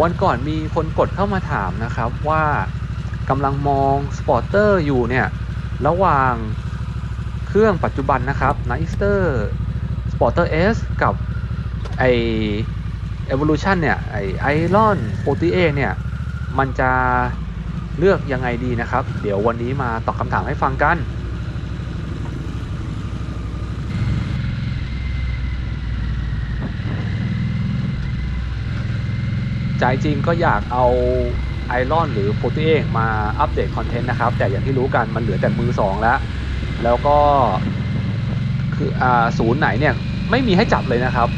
วันก่อนมีคนกดเข้ามาถามนะครับว่ากำลังมองสปอร์เตอร์อยู่เนี่ยระหว่างเครื่องปัจจุบันนะครับ n i s t e r Sporter S กับไอ Evolution เนี่ยไอ Iron 48เนี่ยมันจะเลือกยังไงดีนะครับ เดี๋ยววันนี้มาตอบคำถามให้ฟังกัน ใจจริงก็อยากเอาไอรอนหรือโ o ตีเมาอัปเดตคอนเทนต์นะครับ แต่อย่างที่รู้กันมันเหลือแต่มือสองแล้ว แล้วก็คืออ่าศูนย์ไหนเนี่ยไม่มีให้จับเลยนะครับ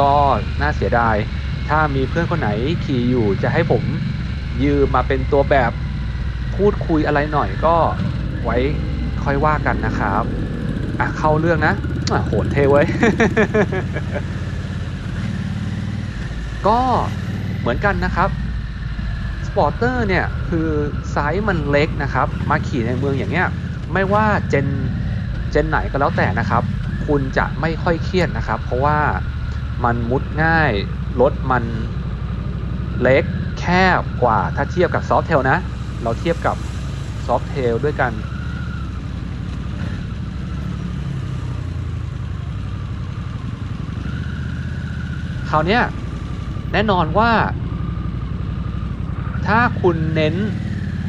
ก็น่าเสียดาย ถ้ามีเพื่อนคนไหนขี่อยู่จะให้ผมยืมมาเป็นตัวแบบพูดคุยอะไรหน่อยก็ไว้ค่อยว่ากันนะครับอะเข้าเรื่องนะอะโหนเทไว้ยก็ เหมือนกันนะครับสปอร์เตอร์เนี่ยคือไซส์มันเล็กนะครับ มาขี่ในเมืองอย่างเงี้ยไม่ว่าเจนเจนไหนก็แล้วแต่นะครับ คุณจะไม่ค่อยเครียดนะครับ เพราะว่ามันมุดง่ายรถมันเล็กแคบกว่าถ้าเทียบกับซอฟเทลนะ เราเทียบกับซอฟเทลด้วยกัน คราวเนี้ย แน่นอนว่า ถ้าคุณเน้น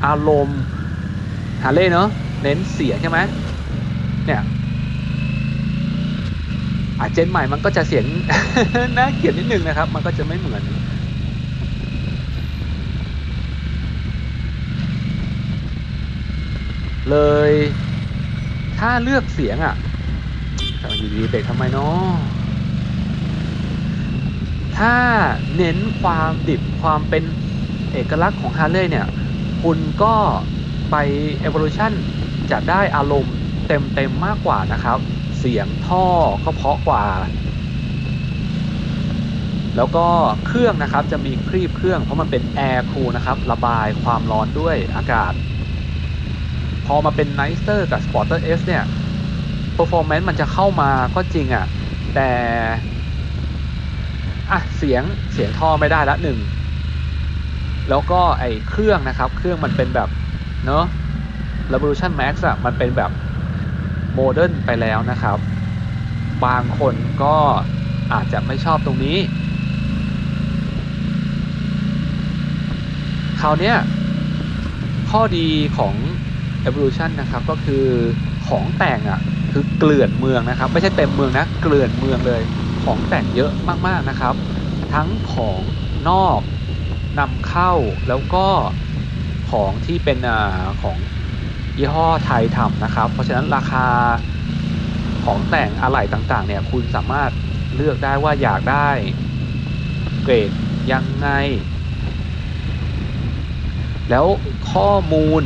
อารมณ์ฮาเลย์เนอะเน้นเสียงใช่ไหมเนี่ยอาเจนใหม่มันก็จะเสียงน่าเกลียดนิดนึงนะครับ มันก็จะไม่เหมือนเลยถ้าเลือกเสียงอะทำไมอยู่ดีเบรกทำไมเนาะ ถ้าเน้นความดิบความเป็นเอกลักษณ์ของฮาร์เลย์เนี่ย คุณก็ไป Evolution จะได้อารมณ์เต็มๆมากกว่านะครับ เสียงท่อก็เพราะกว่า แล้วก็เครื่องนะครับจะมีครีบเครื่องเพราะมันเป็นแอร์คูลนะครับ ระบายความร้อนด้วยอากาศ พอมาเป็น n i สเตอร์กับ Sporter S เนี่ย Performance มันจะเข้ามาก็จริงอะ่ะ แต่ อะเสียงเสียงท่อไม่ได้ละหนึ่งแล้วก็ไอเครื่องนะครับ เครื่องมันเป็นแบบเนอะ Revolution Max อะมันเป็นแบบโมเดิร์นไปแล้วนะครับ บางคนก็อาจจะไม่ชอบตรงนี้ คราวเนี้ยข้อดีของ Evolution นะครับก็คือของแต่งอะ่ะคือเกลื่อนเมืองนะครับ ไม่ใช่เต็มเมืองนะ เกลื่อนเมืองเลย ของแต่งเยอะมากๆนะครับ ทั้งของนอกนำเข้าแล้วก็ของที่เป็นอของยี่ห้อไทยทำนะครับ เพราะฉะนั้นราคาของแต่งอะไหล่ต่างๆ เนี่ยคุณสามารถเลือกได้ว่าอยากได้เกรดยังไง แล้วข้อมูล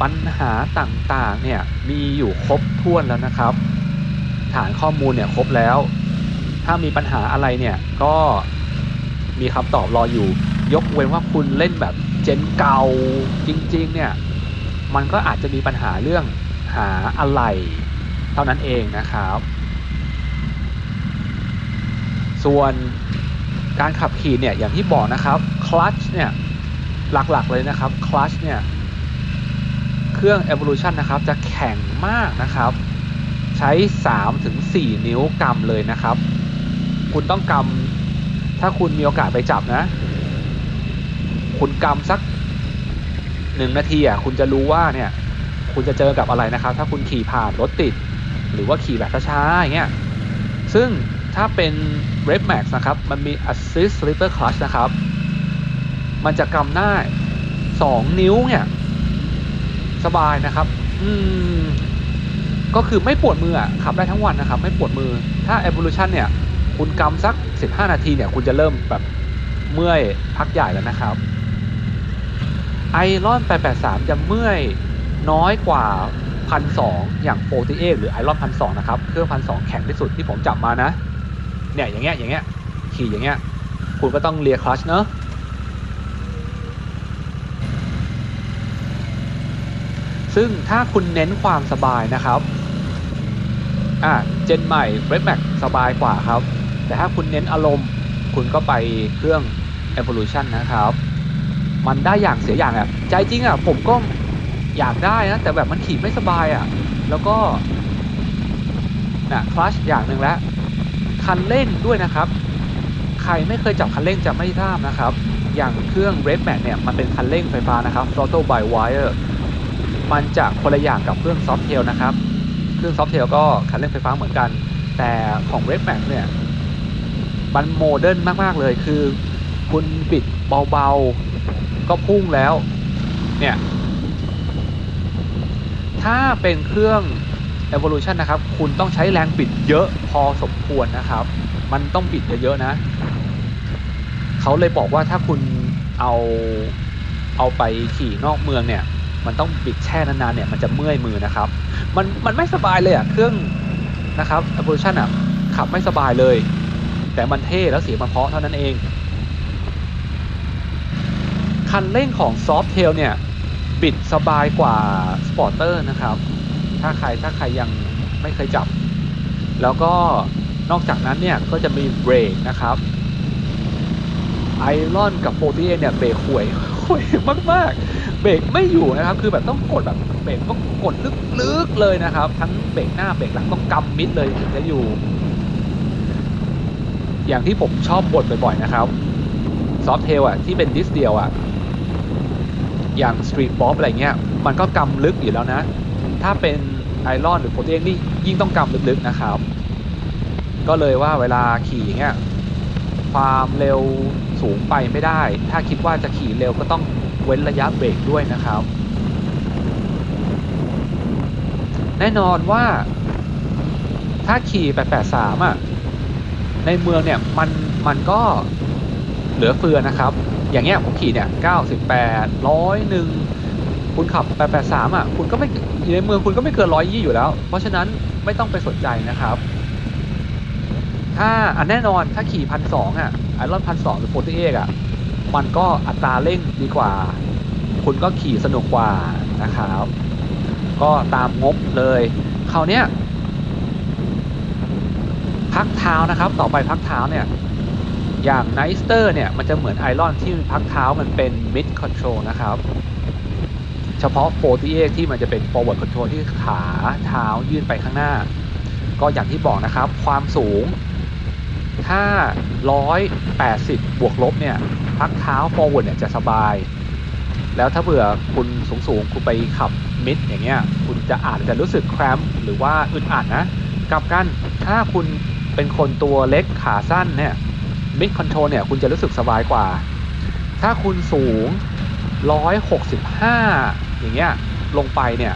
ปัญหาต่างๆ เนี่ยมีอยู่ครบถ้วนแล้วนะครับ ฐานข้อมูลเนี่ยครบแล้ว ถ้ามีปัญหาอะไรเนี่ยก็มีคำตอบรออยู่ ยกเว้นว่าคุณเล่นแบบเจนเก่าจริงๆเนี่ยมันก็อาจจะมีปัญหาเรื่องหาอะไรเท่านั้นเองนะครับ ส่วนการขับขี่เนี่ยอย่างที่บอกนะครับคลัตชเนี่ยหลักๆเลยนะครับคลัตชเนี่ยเครื่อง Evolution นะครับจะแข็งมากนะครับ ใช้ 3-4 นิ้วกำเลยนะครับ คุณต้องกำถ้าคุณมีโอกาสไปจับนะ คุณกำสักหนึ่งนาทีอะคุณจะรู้ว่าเนี่ย คุณจะเจอกับอะไรนะครับ ถ้าคุณขี่ผ่านรถติด หรือว่าขี่แบบช้าๆอย่างเงี้ยซึ่งถ้าเป็น Red Max นะครับ มันมี Assist Slipper Clutch นะครับ มันจะกำได้2นิ้วเนี่ย สบายนะครับ อืม ก็คือไม่ปวดมืออะขับได้ทั้งวันนะครับ ไม่ปวดมือ ถ้า Evolution เนี่ย คุณกำสัก 15 นาทีเนี่ย คุณจะเริ่มแบบเมื่อยพักใหญ่แล้วนะครับไอรอน 883 จะเมื่อยน้อยกว่า 1,200 อย่าง48หรือไอรอน 1,200 นะครับ เครื่อง 1,200 แข็งที่สุดที่ผมจับมานะ เนี่ย อย่างเงี้ย อย่างเงี้ย ขี่อย่างเงี้ย คุณก็ต้องเลียคลัชเนอะซึ่งถ้าคุณเน้นความสบายนะครับ อ่า เจนใหม่ Red Max สบายกว่าครับ แต่ถ้าคุณเน้นอารมณ์ คุณก็ไปเครื่อง Evolution นะครับ มันได้อย่างเสียอย่างอะใจจริงอะผมก็อยากได้นะ แต่แบบมันขี่ไม่สบายอะแล้วก็นะคลัชอย่างหนึ่งแล้ว คันเร่งด้วยนะครับ ใครไม่เคยจับคันเร่งจะไม่ทราบนะครับ อย่างเครื่อง Red Max เนี่ย มันเป็นคันเร่งไฟฟ้านะครับ Throttle by Wire มันจะคนละอย่างกับเครื่อง Softail นะครับ เครื่อง Softail ก็คันเร่งไฟฟ้าเหมือนกัน แต่ของ Red Max เนี่ย มันโมเดิร์นมากๆเลยคือ คุณบิดเบาๆ ก็พุ่งแล้ว เนี่ย ถ้าเป็นเครื่อง Evolution นะครับ คุณต้องใช้แรงบิดเยอะพอสมควรนะครับ มันต้องบิดเยอะๆนะ เขาเลยบอกว่าถ้าคุณเอาเอาไปขี่นอกเมืองเนี่ย มันต้องบิดแช่นานๆเนี่ยมันจะเมื่อยมือนะครับ มันมันไม่สบายเลยอะเครื่องนะครับ Evolution อะขับไม่สบายเลย แต่มันเท่แล้วเสียงมันเพาะเท่านั้นเอง คันเร่งของ Softail เนี่ย บิดสบายกว่า Sporter นะครับ ถ้าใครถ้าใครยังไม่เคยจับ แล้วก็นอกจากนั้นเนี่ย ก็จะมีเบรกนะครับไอรอนกับโฟตีเนี่ยเบรกห่วยห่วยมากๆ เบรกไม่อยู่นะครับ คือแบบต้องกดแบบเบรกต้องกดลึกๆเลยนะครับ ทั้งเบรกหน้าเบรกหลังต้องกำมิดเลยถึงจะอยู่ อย่างที่ผมชอบบ่นบ่อยๆนะครับซอฟเทลอะที่เป็นดิสเดียวอะอย่างสตรีทป๊อปอะไรเงี้ยมันก็กำลึกอยู่แล้วนะ ถ้าเป็นไอรอนหรือโปรเทนนี่ยิ่งต้องกำลึกๆนะครับ ก็เลยว่าเวลาขี่เงี้ยความเร็วสูงไปไม่ได้ ถ้าคิดว่าจะขี่เร็วก็ต้องเว้นระยะเบรกด้วยนะครับ แน่นอนว่า ถ้าขี่ 883 อะ ในเมืองเนี่ยมันมันก็เหลือเฟือนะครับ อย่างเงี้ยผมขี่เนี่ย98 101คุณขับ883อะคุณก็ไม่อยู่ในเมืองคุณก็ไม่เกิน120อยู่แล้ว เพราะฉะนั้นไม่ต้องไปสนใจนะครับ ถ้าอันแน่นอนถ้าขี่พันสองอะไอรอนพันสองหรือโฟร์ตี้เอ็กอะมันก็อัตราเร่งดีกว่า คุณก็ขี่สนุกกว่านะครับ ก็ตามงบเลยคราวเนี้ย พักเท้านะครับ ต่อไปพักเท้าเนี่ย อย่างไนสเตอร์เนี่ย มันจะเหมือนไอรอนที่พักเท้ามันเป็น mid control นะครับ เฉพาะ48ที่มันจะเป็น forward control ที่ขาเท้ายื่นไปข้างหน้า ก็อย่างที่บอกนะครับ ความสูง ถ้า 180 บวกลบเนี่ย พักเท้า forward เนี่ยจะสบาย แล้วถ้าเผื่อคุณสูงสูงคุณไปขับมิดอย่างเงี้ย คุณจะอาจจะรู้สึกแครมหรือว่าอึดอัดนะ กลับกันถ้าคุณ เป็นคนตัวเล็กขาสั้นเนี่ยมิดคอนโทรลเนี่ยคุณจะรู้สึกสบายกว่า ถ้าคุณสูง 165 อย่างเงี้ยลงไปเนี่ย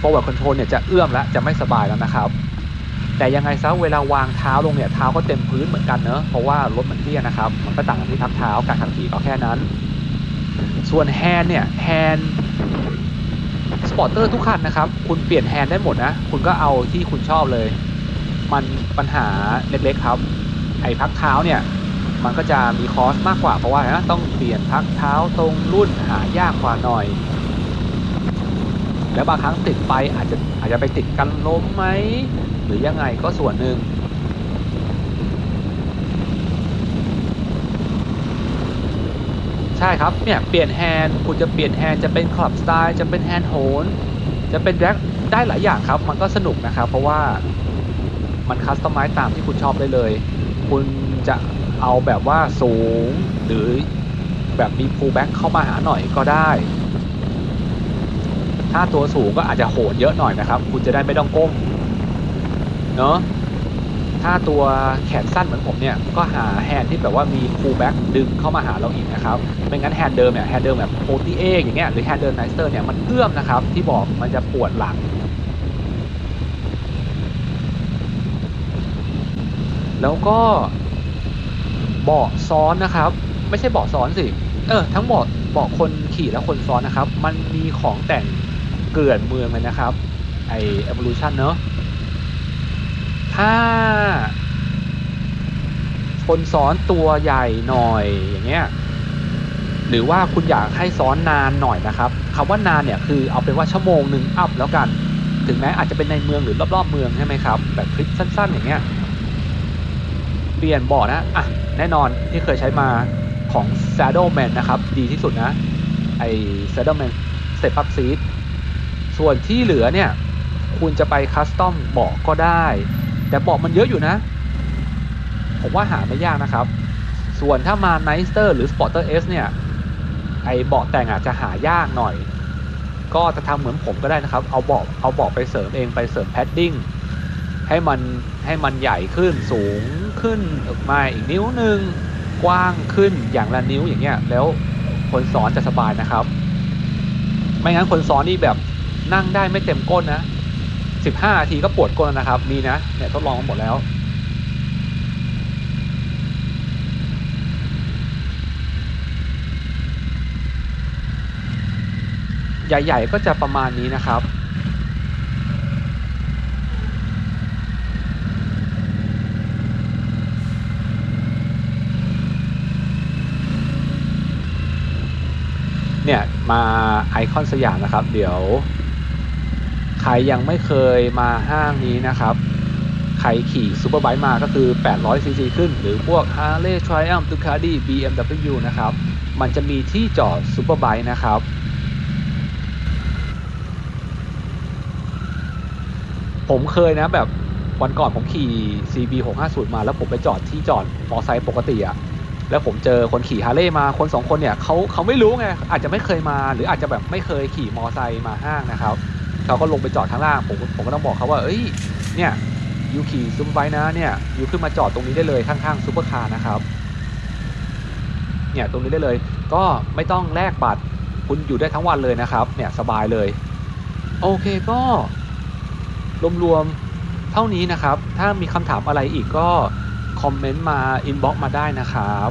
forward control เนี่ยจะเอื้อมแล้วจะไม่สบายแล้วนะครับ แต่ยังไงซะเวลาวางเท้าลงเนี่ยเท้าก็เต็มพื้นเหมือนกันเนอะเพราะว่ารถมันเตี้ยนะครับ มันก็ต่างกันที่พักเท้าการขับขี่ก็แค่นั้น ส่วนแฮนด์เนี่ยแฮนด์สปอร์เตอร์ทุกคันนะครับ คุณเปลี่ยนแฮนด์ได้หมดนะ คุณก็เอาที่คุณชอบเลย มันปัญหาเล็กๆครับ ไอ้พักเท้าเนี่ยมันก็จะมีคอสมากกว่าเพราะว่านะต้องเปลี่ยนพักเท้าตรงรุ่นหายากกว่าหน่อย แล้วบางครั้งติดไปอาจจะอาจจะไปติดกันล้มไหมหรือยังไงก็ส่วนหนึ่งใช่ครับเนี่ยเปลี่ยนแฮนด์คุณจะเปลี่ยนแฮนด์จะเป็นคลับสไตล์จะเป็นแฮนด์โหนจะเป็นแร็กได้หลายอย่างครับ มันก็สนุกนะครับ เพราะว่า มันคัสตอมไมซ์ตามที่คุณชอบได้เลย คุณจะเอาแบบว่าสูงหรือแบบมี pull back เข้ามาหาหน่อยก็ได้ ถ้าตัวสูงก็อาจจะโหดเยอะหน่อยนะครับ คุณจะได้ไม่ต้องก้ม เนอะถ้าตัวแขนสั้นเหมือนผมเนี่ย ก็หาแฮนด์ที่แบบว่ามี pull back ดึงเข้ามาหาเราอีกนะครับ ไม่งั้นแฮนด์เดิมเนี่ยแฮนด์เดิมแบบโ t เออย่างเงี้ยหรือแฮนด์เดิมไนสเตอร์เนี่ยมันเอื้อมนะครับ ที่บอกมันจะปวดหลัง แล้วก็เบาะซ้อนนะครับ ไม่ใช่เบาะซ้อนสิ เออ ทั้งเบาะเบาะคนขี่และคนซ้อนนะครับ มันมีของแต่งเกลื่อนเมืองเลยนะครับ ไอ evolution เนอะถ้า คนซ้อนตัวใหญ่หน่อยอย่างเงี้ยหรือว่าคุณอยากให้ซ้อนนานหน่อยนะครับคำว่านานเนี่ยคือเอาเป็นว่าชั่วโมงหนึ่งอัพแล้วกัน ถึงแม้อาจจะเป็นในเมืองหรือรอบๆเมืองใช่ไหมครับ แบบคลิปสั้นๆอย่างเงี้ย เปลี่ยนเบาะนะอะแน่นอนที่เคยใช้มาของ Saddleman นะครับ ดีที่สุดนะ ไอ้ Saddleman Step Up Seat ส่วนที่เหลือเนี่ย คุณจะไปคัสตอมเบาะก็ได้ แต่เบาะมันเยอะอยู่นะ ผมว่าหาไม่ยากนะครับ ส่วนถ้ามา n i c e r หรือ Sporter S เนี่ย ไอเบาะแต่งอาจจะหายากหน่อย ก็จะทำเหมือนผมก็ได้นะครับ เอาเบาะเอาเบาะไปเสริมเองไปเสริมแพดดิ้ง ให้มันให้มันใหญ่ขึ้นสูงขึ้นออกมาอีกนิ้วหนึ่งกว้างขึ้นอย่างละนิ้วอย่างเงี้ยแล้วคนซ้อนจะสบายนะครับ ไม่งั้นคนซ้อนนี่แบบนั่งได้ไม่เต็มก้นนะ15นาทีก็ปวดก้นนะครับ มีนะเนี่ยทดลองหมดแล้ว ใหญ่ ๆ ก็จะประมาณนี้นะครับ เนี่ยมาไอคอนสยามนะครับ เดี๋ยว ใครยังไม่เคยมาห้างนี้นะครับ ใครขี่ซูเปอร์ไบค์มาก็คือ 800 ซีซีขึ้น หรือพวก Harley Triumph Ducati BMW นะครับ มันจะมีที่จอดซูเปอร์ไบค์นะครับผมเคยนะแบบวันก่อนผมขี่ CB 650มาแล้วผมไปจอดที่จอดมอไซค์ปกติอะ แล้วผมเจอคนขี่ฮาร์เลย์มาคนสองคนเนี่ยเขาเขาไม่รู้ไงอาจจะไม่เคยมา หรืออาจจะแบบไม่เคยขี่มอไซค์มาห้างนะครับเขาก็ลงไปจอดข้างล่างผมผมก็ต้องบอกเขาว่า เอ้ยเนี่ยยูขี่ซูเปอร์ไบค์นะเนี่ยยูขึ้นมาจอดตรงนี้ได้เลยข้างๆซูเปอร์คาร์นะครับเนี่ยตรงนี้ได้เลย ก็ไม่ต้องแลกบัตรคุณอยู่ได้ทั้งวันเลยนะครับ เนี่ยสบายเลย โอเคก็รวมๆเท่านี้นะครับ ถ้ามีคำถามอะไรอีกก็ คอมเมนต์มา อินบ็อกมาได้นะครับ